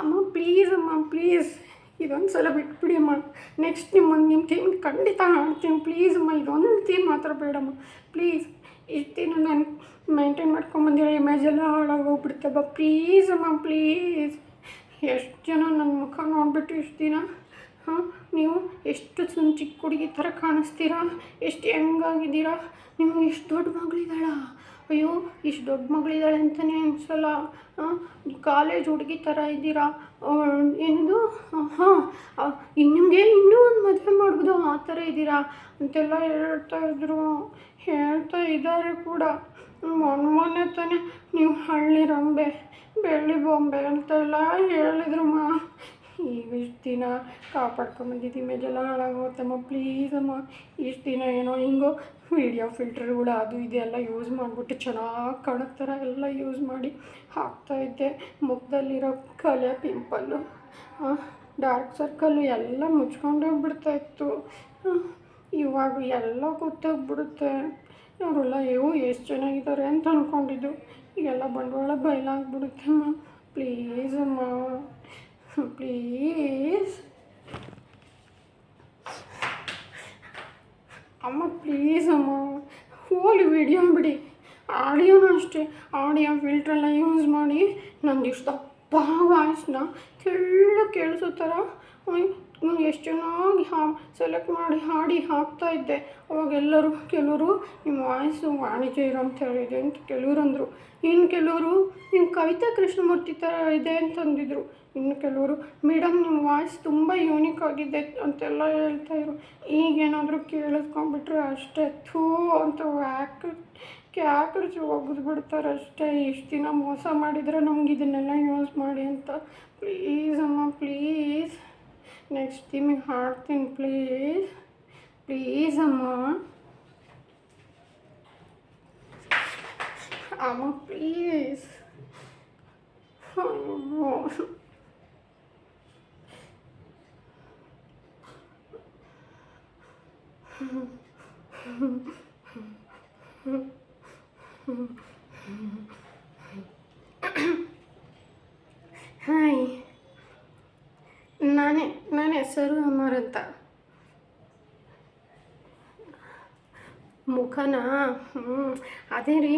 ಅಮ್ಮ ಪ್ಲೀಸ್ ಅಮ್ಮ ಪ್ಲೀಸ್ ಇದೊಂದು ಸಲ ಬಿಟ್ಬಿಡಿ ಅಮ್ಮ. ನೆಕ್ಸ್ಟ್ ನಿಮ್ಮ ನಿಮ್ಮ ಥೀಮ್ ಖಂಡಿತ ಹಾಡ್ತೀನಿ ಪ್ಲೀಸ್ ಅಮ್ಮ, ಇದೊಂದು ಥೀಮ್ ಮಾತ್ರ ಬೇಡಮ್ಮ. ಪ್ಲೀಸ್ ಇಷ್ಟು ದಿನ ನಾನು ಮೈಂಟೈನ್ ಮಾಡ್ಕೊಂಬಂದಿರೋ ಇಮೇಜ್ ಎಲ್ಲ ಹಾಳಾಗೋಗ್ಬಿಡ್ತಬ್ಬ ಪ್ಲೀಸ್ ಅಮ್ಮ ಪ್ಲೀಸ್ ಎಷ್ಟು ಜನ ನನ್ನ ಮುಖ ನೋಡಿಬಿಟ್ಟು ಇಷ್ಟು ದಿನ, ಹಾಂ? ನೀವು ಎಷ್ಟು ಸುನ್ ಚಿಕ್ಕ ಹುಡುಗಿ ಥರ ಕಾಣಿಸ್ತೀರಾ? ಎಷ್ಟು ಹೆಂಗಾಗಿದ್ದೀರಾ ನಿಮ್ಗೆ ಎಷ್ಟು ದೊಡ್ಡ ಮಗಳಿದ್ದಾಳ? ಅಯ್ಯೋ, ಇಷ್ಟು ದೊಡ್ಡ ಮಗಳಿದ್ದಾಳೆ ಅಂತಲೇ ಅನಿಸಲ್ಲ. ಕಾಲೇಜ್ ಹುಡುಗಿ ಥರ ಇದ್ದೀರಾ? ಏನದು? ಹಾಂ ನಿಮಗೆ ಇನ್ನೂ ಒಂದು ಮದುವೆ ಮಾಡ್ಬೋದು. ಆ ಥರ ಇದ್ದೀರಾ? ಅಂತೆಲ್ಲ ಹೇಳ್ತಾ ಇದ್ರು. ಹೇಳ್ತಾ ಇದ್ದಾರೆ ಕೂಡ. ಮೊನ್ನೆ ಮೊನ್ನೆ ತಾನೇ, ನೀವು ಹಳ್ಳಿ ರಂಬೆ, ಬೆಳ್ಳಿ ಬೊಂಬೆ ಅಂತೆಲ್ಲ ಹೇಳಿದ್ರಮ್ಮ ಈಗ ಇಷ್ಟು ದಿನ ಕಾಪಾಡ್ಕೊಂಬಂದಿದ್ದೀವಿ ಇಮೇಜೆಲ್ಲ ಹಾಳಾಗೋತಮ್ಮ ಪ್ಲೀಸ್ ಅಮ್ಮ ಇಷ್ಟು ದಿನ ಏನೋ ಹಿಂಗೋ ವೀಡಿಯೋ ಫಿಲ್ಟರ್ಗಳು ಅದು ಇದೆಲ್ಲ ಯೂಸ್ ಮಾಡಿಬಿಟ್ಟು ಚೆನ್ನಾಗಿ ಕಾಣೋ ಥರ ಎಲ್ಲ ಯೂಸ್ ಮಾಡಿ ಹಾಕ್ತಾಯಿದ್ದೆ ಮುಖದಲ್ಲಿರೋ ಕಲೆ ಪಿಂಪಲ್ಲು ಡಾರ್ಕ್ ಸರ್ಕಲ್ಲು ಎಲ್ಲ ಮುಚ್ಕೊಂಡೇ ಬಿಡ್ತಾಯಿತ್ತು ಇವಾಗ ಎಲ್ಲ ಗೊತ್ತಾಗ್ಬಿಡುತ್ತೆ ಅವರೆಲ್ಲ ಇವು ಎಷ್ಟು ಚೆನ್ನಾಗಿದ್ದಾರೆ ಅಂತ ಅಂದ್ಕೊಂಡಿದ್ದು ಈಗೆಲ್ಲ ಬಂಡವಾಳ ಬಯಲಾಗ್ಬಿಡುತ್ತೆ ಅಮ್ಮ ಪ್ಲೀಸ್ ಅಮ್ಮ ಪ್ಲೀಸ್ ಅಮ್ಮ ಪ್ಲೀಸ್ ಅಮ್ಮ. ಹೋಲಿ ವಿಡಿಯೋ ಬಿಡಿ. ಆಡಿಯೋನೂ ಅಷ್ಟೇ. ಆಡಿಯೋ ಫಿಲ್ಟ್ರೆಲ್ಲ ಯೂಸ್ ಮಾಡಿ ನಂದು ಇಷ್ಟ ದಪ್ಪ ವಾಯ್ಸ್ನ ತೆಳ್ಳು ಕೇಳಿಸೋ ಥರ ಎಷ್ಟು ಚೆನ್ನಾಗಿ ಹಾ ಸೆಲೆಕ್ಟ್ ಮಾಡಿ ಹಾಡಿ ಹಾಕ್ತಾ ಇದ್ದೆ. ಅವಾಗ ಎಲ್ಲರೂ, ಕೆಲವರು ನಿಮ್ಮ ವಾಯ್ಸು ವಾಣಿಜ್ಯ ಇರೋ ಅಂತ ಹೇಳಿದೆ ಅಂತ ಕೆಲವರು ಅಂದರು. ಇನ್ನು ಕೆಲವರು ನಿಮ್ಮ ಕವಿತಾ ಕೃಷ್ಣಮೂರ್ತಿ ಥರ ಇದೆ ಅಂತಂದಿದ್ರು. ಇನ್ನು ಕೆಲವರು, ಮೇಡಮ್, ನಿಮ್ಮ ವಾಯ್ಸ್ ತುಂಬ ಯೂನಿಕ್ ಆಗಿದೆ ಅಂತೆಲ್ಲ ಹೇಳ್ತಾಯಿದ್ರು ಈಗೇನಾದರೂ ಕೇಳಿಸ್ಕೊಂಡ್ಬಿಟ್ರೆ ಅಷ್ಟೇ, ಥೂ ಅಂತ ವ್ಯಾಕ್ ಕ್ಯಾಕರ್ಸಿ ಒಗೆದು ಬಿಡ್ತಾರೆ ಅಷ್ಟೇ. ಇಷ್ಟು ದಿನ ಮೋಸ ಮಾಡಿದರೆ ನಮ್ಗೆ ಇದನ್ನೆಲ್ಲ ಯೂಸ್ ಮಾಡಿ ಅಂತ. ಪ್ಲೀಸ್ ಅಮ್ಮ, ಪ್ಲೀಸ್. ನೆಕ್ಸ್ಟ್ ಟೈಮಿಗೆ ಹಾಡ್ತೀನಿ, ಪ್ಲೀಸ್. ಪ್ಲೀಸ್ ಅಮ್ಮ. ಅಮ್ಮ, ಪ್ಲೀಸ್. ಹಾಯ್ ನಾನೇ ನನ್ನ ಹೆಸರು ಅಮರ್ ಅಂತ. ಮುಖನಾ ಅದೇ ರೀ,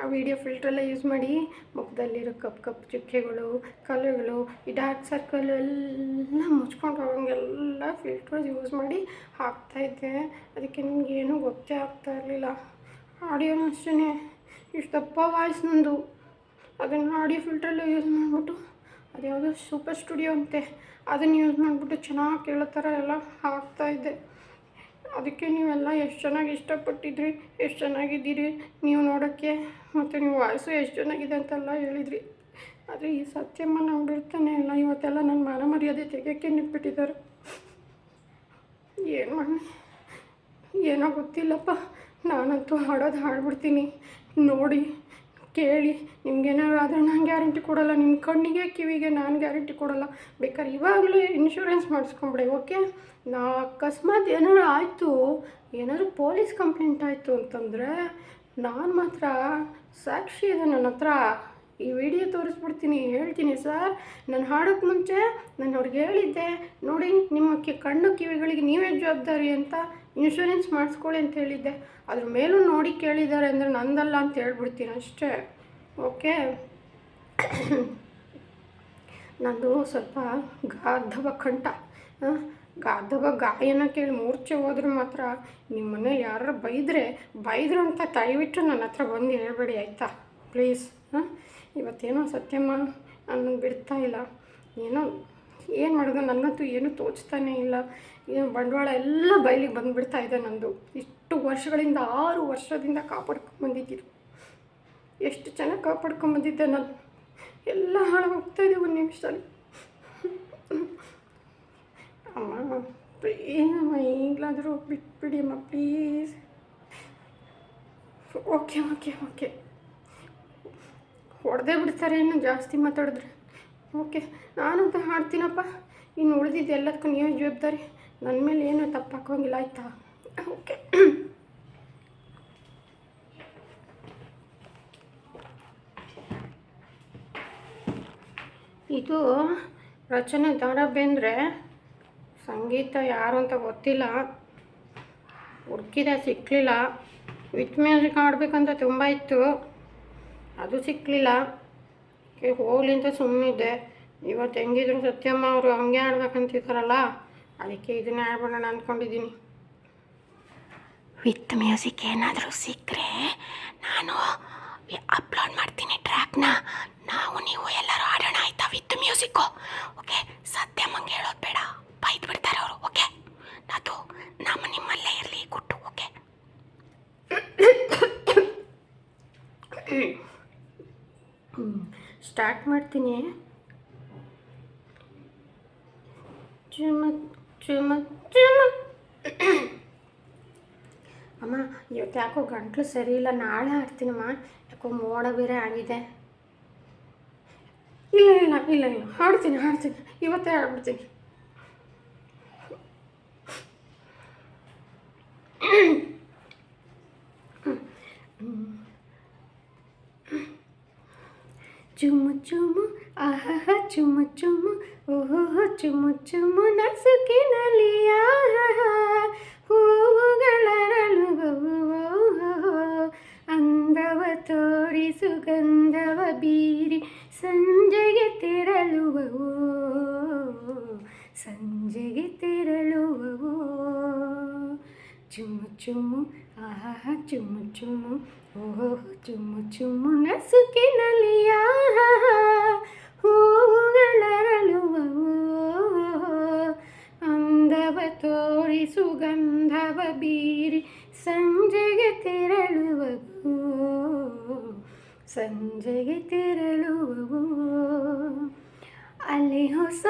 ಆ ವಿಡಿಯೋ ಫಿಲ್ಟ್ರೆಲ್ಲ ಯೂಸ್ ಮಾಡಿ ಮುಖದಲ್ಲಿರೋ ಕಪ್ ಕಪ್ ಚುಕ್ಕೆಗಳು ಕಲೆಗಳು ಈ ಡಾರ್ಕ್ ಸರ್ಕಲ್ ಎಲ್ಲ ಮುಚ್ಕೊಂಡು ಹೋಗಂಗೆಲ್ಲ ಫಿಲ್ಟರ್ಸ್ ಯೂಸ್ ಮಾಡಿ ಹಾಕ್ತಾಯಿದ್ದೆ ಅದಕ್ಕೆ ನಿಮಗೇನೂ ಗೊತ್ತೇ ಆಗ್ತಾ ಇರಲಿಲ್ಲ. ಆಡಿಯೋನು ಅಷ್ಟೇ ಇಷ್ಟು ದಪ್ಪ ವಾಯ್ಸ್ ನಂದು. ಅದನ್ನು ಆಡಿಯೋ ಫಿಲ್ಟ್ರಲ್ಲೂ ಯೂಸ್ ಮಾಡಿಬಿಟ್ಟು ಅದ್ಯಾವುದೋ ಸೂಪರ್ ಸ್ಟುಡಿಯೋ ಅಂತೆ. ಅದನ್ನು ಯೂಸ್ ಮಾಡಿಬಿಟ್ಟು ಚೆನ್ನಾಗಿ ಕೇಳೋ ಥರ ಎಲ್ಲ ಹಾಕ್ತಾಯಿದ್ದೆ ಅದಕ್ಕೆ ನೀವೆಲ್ಲ ಎಷ್ಟು ಚೆನ್ನಾಗಿ ಇಷ್ಟಪಟ್ಟಿದ್ರಿ, ಎಷ್ಟು ಚೆನ್ನಾಗಿದ್ದೀರಿ, ನೀವು ನೋಡೋಕ್ಕೆ ಮತ್ತು ನೀವು ವಾಯ್ಸು ಎಷ್ಟು ಚೆನ್ನಾಗಿದೆ ಅಂತೆಲ್ಲ ಹೇಳಿದ್ರಿ. ಆದರೆ ಈ ಸತ್ಯಮ್ಮ ನಂಗೆ ಬಿಡ್ತಾನೆ ಇಲ್ಲ ಇವತ್ತೆಲ್ಲ ನನ್ನ ಮನ ಮರ್ಯಾದೆ ತೆಗೆಯೋಕ್ಕೆ ನಿಂತ್ಬಿಟ್ಟಿದ್ದಾರೆ. ಏನು ಮಾಡಿ ಏನೋ ಗೊತ್ತಿಲ್ಲಪ್ಪ. ನಾನಂತೂ ಹಾಡೋದು ಹಾಡ್ಬಿಡ್ತೀನಿ. ನೋಡಿ, ಕೇಳಿ. ನಿಮ್ಗೇನಾದ್ರು ಆದರೆ ನಾನು ಗ್ಯಾರಂಟಿ ಕೊಡೋಲ್ಲ. ನಿಮ್ಮ ಕಣ್ಣಿಗೆ, ಕಿವಿಗೆ ನಾನು ಗ್ಯಾರಂಟಿ ಕೊಡೋಲ್ಲ. ಬೇಕಾದ್ರೆ ಇವಾಗಲೂ ಇನ್ಶೂರೆನ್ಸ್ ಮಾಡಿಸ್ಕೊಂಬಿಡಿ, ಓಕೆ? ನಾ ಅಕಸ್ಮಾತ್ ಏನಾದ್ರು ಆಯಿತು, ಏನಾದರೂ ಪೊಲೀಸ್ ಕಂಪ್ಲೇಂಟ್ ಆಯಿತು ಅಂತಂದರೆ ನಾನು ಮಾತ್ರ ಸಾಕ್ಷಿ ಇದೆ ನನ್ನ ಹತ್ರ ಈ ವಿಡಿಯೋ ತೋರಿಸ್ಬಿಡ್ತೀನಿ, ಹೇಳ್ತೀನಿ ಸರ್. ನಾನು ಹಾಡೋಕ್ಕೆ ಮುಂಚೆ ನಾನು ಅವ್ರಿಗೆ ಹೇಳಿದ್ದೆ, ನೋಡಿ ನಿಮ್ಮ ಕಿ ಕಣ್ಣು ಕಿವಿಗಳಿಗೆ ನೀವೇ ಜವಾಬ್ದಾರಿ ಅಂತ ಇನ್ಶೂರೆನ್ಸ್ ಮಾಡಿಸ್ಕೊಳ್ಳಿ ಅಂತ ಹೇಳಿದ್ದೆ. ಅದ್ರ ಮೇಲೂ ನೋಡಿ ಕೇಳಿದ್ದಾರೆ ಅಂದರೆ ನಂದಲ್ಲ ಅಂತ ಹೇಳ್ಬಿಡ್ತೀನಿ ಅಷ್ಟೇ. ಓಕೆ? ನಂದು ಸ್ವಲ್ಪ ಗಾರ್ಧವ ಕಂಠ. ಗಾರ್ಧವ ಗಾಯನ ಕೇಳಿ ಮೂರ್ಛೆ ಹೋದ್ರೆ ಮಾತ್ರ ನಿಮ್ಮ ಮನೇಲಿ ಯಾರು ಬೈದರೆ, ಬೈದರು ಅಂತ ದಯವಿಟ್ಟು ನನ್ನ ಹತ್ರ ಬಂದು ಹೇಳಬೇಡಿ, ಆಯಿತಾ? ಪ್ಲೀಸ್ ಹಾಂ? ಇವತ್ತೇನೋ ಸತ್ಯಮ್ಮ ನಾನು ಬಿಡ್ತಾ ಇಲ್ಲ. ಏನೋ, ಏನು ಮಾಡೋದು? ನನಗಂತೂ ಏನೂ ತೋಚ್ತಾನೇ ಇಲ್ಲ. ಏನು ಬಂಡವಾಳ ಎಲ್ಲ ಬಯಲಿಗೆ ಬಂದುಬಿಡ್ತಾ ಇದೆ ನಂದು. ಇಷ್ಟು ವರ್ಷಗಳಿಂದ, ಆರು ವರ್ಷದಿಂದ ಕಾಪಾಡ್ಕೊಂಬಂದಿದ್ದೀರಿ ಎಷ್ಟು ಚೆನ್ನಾಗಿ ಕಾಪಾಡ್ಕೊಂಬಂದಿದ್ದೆ ನಾನು. ಎಲ್ಲ ಹಾಳು ಹೋಗ್ತಾ ಇದೆ ಒಂದು ನಿಮಿಷದಲ್ಲಿ. ಅಮ್ಮ ಏನಮ್ಮ ಈಗಲಾದರೂ ಬಿಟ್ಬಿಡಿ ಅಮ್ಮ, ಪ್ಲೀಸ್. Okay okay okay. ಹೊಡೆದೇ ಬಿಡ್ತಾರೆ ಇನ್ನು ಜಾಸ್ತಿ ಮಾತಾಡಿದ್ರೆ. ಓಕೆ, ನಾನಂತ ಹಾಡ್ತೀನಪ್ಪ. ಇನ್ನು ಉಳಿದಿದ್ದು ಎಲ್ಲದಕ್ಕೂ ನೀವೇ ಜವಾಬ್ದಾರಿ. ನನ್ನ ಮೇಲೆ ಏನೂ ತಪ್ಪು ಹಾಕೋಂಗಿಲ್ಲ ಆಯಿತಾ? ಓಕೆ. ಇದು ರಚನೆ ದಾರ ಬೇಂದ್ರೆ ಸಂಗೀತ ಯಾರು ಅಂತ ಗೊತ್ತಿಲ್ಲ. ಹುಡುಕಿದೆ ಸಿಕ್ಕಲಿಲ್ಲ ವಿತ್ ಮ್ಯೂಸಿಕ್ ಆಡಬೇಕಂತ ತುಂಬ ಇತ್ತು. ಅದು ಸಿಕ್ಕಲಿಲ್ಲ ಹೋಗ್ಲಿ ಅಂತ ಸುಮ್ಮನಿದ್ದೆ ಇವತ್ತು ಹೆಂಗಿದ್ರು ಸತ್ಯಮ್ಮ ಅವರು ಹಂಗೆ ಆಡ್ಬೇಕಂತಿದ್ದಾರಲ್ಲ, ಅದಕ್ಕೆ ಇದನ್ನೇ ಆಡ್ಬಿಡೋಣ ಅಂದ್ಕೊಂಡಿದ್ದೀನಿ ವಿತ್ ಮ್ಯೂಸಿಕ್ ಏನಾದರೂ ಸಿಕ್ಕರೆ ನಾನು ಅಪ್ಲೋಡ್ ಮಾಡ್ತೀನಿ ಟ್ರ್ಯಾಕ್ನ ನಾವು ನೀವು ಎಲ್ಲರೂ ಆಡೋಣ ಆಯ್ತಾ ವಿತ್ ಮ್ಯೂಸಿಕ್ಕು ಓಕೆ ಸತ್ಯಮ್ಮಂಗೆ ಮಂಗೆ ಹೇಳೋದು ಬೇಡ. ಬೈದು ಬಿಡ್ತಾರೆ ಅವರು ಓಕೆ ಅದು ನಮ್ಮ ನಿಮ್ಮಲ್ಲೇ ಇರಲಿ ಕೊಟ್ಟು ಓಕೆ ಸ್ಟಾರ್ಟ್ ಮಾಡ್ತೀನಿ. ಚುಮ ಚುಮ ಚುಮ ಅಮ್ಮ, ಇವತ್ತು ಯಾಕೋ ಗಂಟ್ಲು ಸರಿ ಇಲ್ಲ, ನಾಳೆ ಆಡ್ತೀನಮ್ಮ ಯಾಕೋ ಮೋಡ ಬೇರೆ ಆಗಿದೆ. ಇಲ್ಲ ಇಲ್ಲ ಇಲ್ಲ ಇಲ್ಲ ಹಾಡ್ತೀನಿ ಹಾಡ್ತೀನಿ. ಇವತ್ತೇ ಆಡ್ಬಿಡ್ತೀನಿ ಚುಮು ಚುಮು ಆಹ ಚುಮು ಚುಮು ಓಹೋ ಚುಮು ಚುಮು ನಸುಕಿನಲ್ಲಿ ಆಹ ಹೂವುಗಳರಳುವವು ಅಂದವ ತೋರಿ ಸುಗಂಧವ ಬೀರಿ ಸಂಜೆಗೆ ತೆರಳುವವು ಸಂಜೆಗೆ ತೆರಳುವವು ಚುಮ್ಮು ಚುಮ್ಮು ಆಹ ಚುಮ್ಮು ಚುಮ್ಮು ಓಹೋ ಚುಮ್ಮು ಚುಮ್ಮು ನಸುಕಿನಲ್ಲಿ ಬೀರಿ ಸಂಜೆಗೆ ತೆರಳುವವು. ಸಂಜೆಗೆ ತೆರಳುವವು. ಅಲ್ಲಿ ಹೊಸ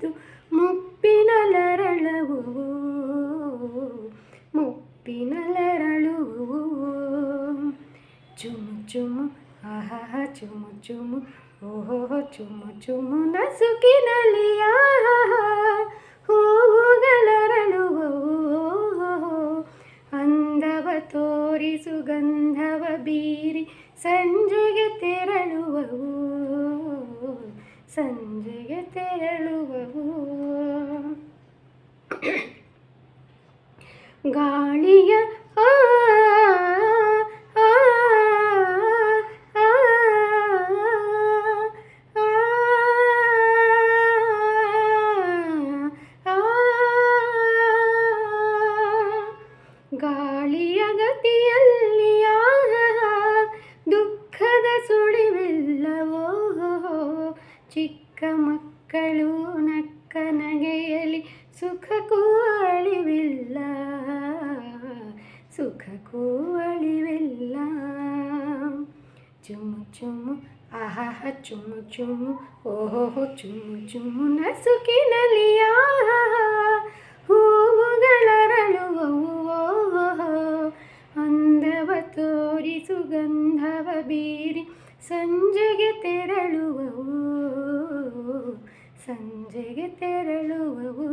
ಬಿದ್ದು ಮುಪ್ಪಿನಲರಳವು. ಮುಪ್ಪಿನಲರಳುವು. ಚುಮು ಚುಮು, ಆಹ, ಚುಮು ಚುಮು, ಓಹೋ, ಚುಮು ಚುಮು, ನಸುಕಿನಲ್ಲಿ ಆಹ ಹೂವುಗಳರಳುವವು ಅಂದವ ತೋರಿ ಸುಗಂಧವ ಬೀರಿ, ಸಂಜೆಗೆ ತೆರಳುವವು. ಸಂಜೆಗೆ ತೆರಳುವವು. ಗಾಳಿಯ ಗಾಳಿಯ ಗತಿಯಲ್ಲಿ ದುಃಖದ ಸುಳಿವಿಲ್ಲವೋ ಚಿಕ್ಕ ಮಕ್ಕಳು ನಕ್ಕ ನಗೆಯಲಿ ಸುಖಕ್ಕೂ ಅಳಿವಿಲ್ಲ ಸುಖಕ್ಕೂ ಅಳಿವಿಲ್ಲ ಚುಮ್ಮು ಚುಮ್ಮು ಆಹ ಚುಮ್ಮು ಚುಮ್ಮು ಓಹೋ ಚುಮ್ಮು ಚುಮ್ಮು ನಸುಕಿನಲ್ಲಿ ಆಹ ಹೂವುಗಳರಳುವವು ಅಂದವ ತೋರಿ ಸುಗಂಧವ ಬೀರಿ ಸಂಜೆಗೆ ತೆರಳುವವು ಸಂಜೆಗೆ ತೆರಳುವವು